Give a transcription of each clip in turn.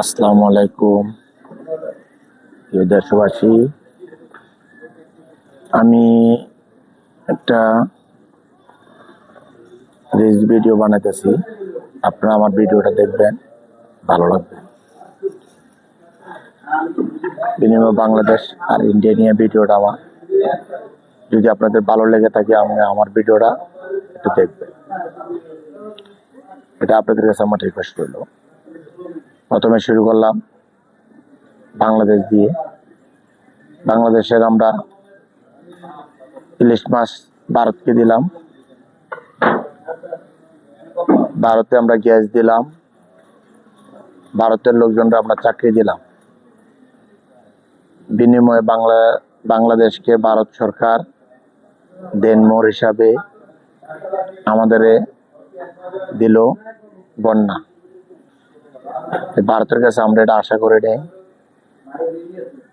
আসসালামু আলাইকুম। প্রিয় দেশবাসী, আমি একটা রিলস ভিডিও বানাইতেছি। আপনারা আমার ভিডিওটা দেখবেন, ভালো লাগবে। বিনিময় বাংলাদেশ আর ইন্ডিয়া নিয়ে ভিডিওটা আমার। যদি আপনাদের ভালো লেগে থাকে আমি আমার ভিডিওটা একটু দেখবেন। এটা আপনাদের কাছে আমার রিকোয়েস্ট করল প্রথমে শুরু করলাম বাংলাদেশ দিয়ে। বাংলাদেশের আমরা ইলিশ মাছ ভারতকে দিলাম। ভারতে আমরা গ্যাস দিলাম। ভারতের লোকজনরা আমরা চাকরি দিলাম। বিনিময়ে বাংলা, বাংলাদেশকে ভারত সরকার দেনমোর হিসাবে আমাদের দিল বন্যা। ভারতের কাছে আমরা এটা আশা করে নেই।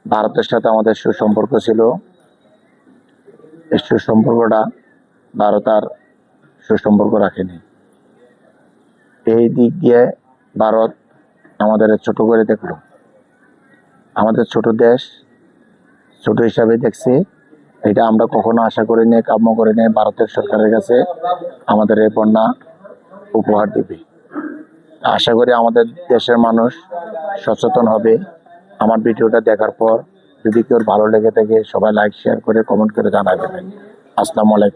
ভারতের সাথে আমাদের সুসম্পর্ক ছিল। সুসম্পর্কটা ভারত আর সুসম্পর্ক রাখেনি। এই দিক দিয়ে ভারত আমাদের ছোট করে দেখল। আমাদের ছোট দেশ, ছোট হিসাবে দেখছে। এটা আমরা কখনো আশা করি নি কাম্য করে নেই। ভারতের সরকারের কাছে আমাদের এই বন্যা উপহার দিবে। আশা করি আমাদের দেশের মানুষ সচেতন হবে। আমার ভিডিওটা দেখার পর যদি কেউ ভালো লেগে থাকে, সবাই লাইক শেয়ার করে কমেন্ট করে জানাবেন। আসসালামু আলাইকুম।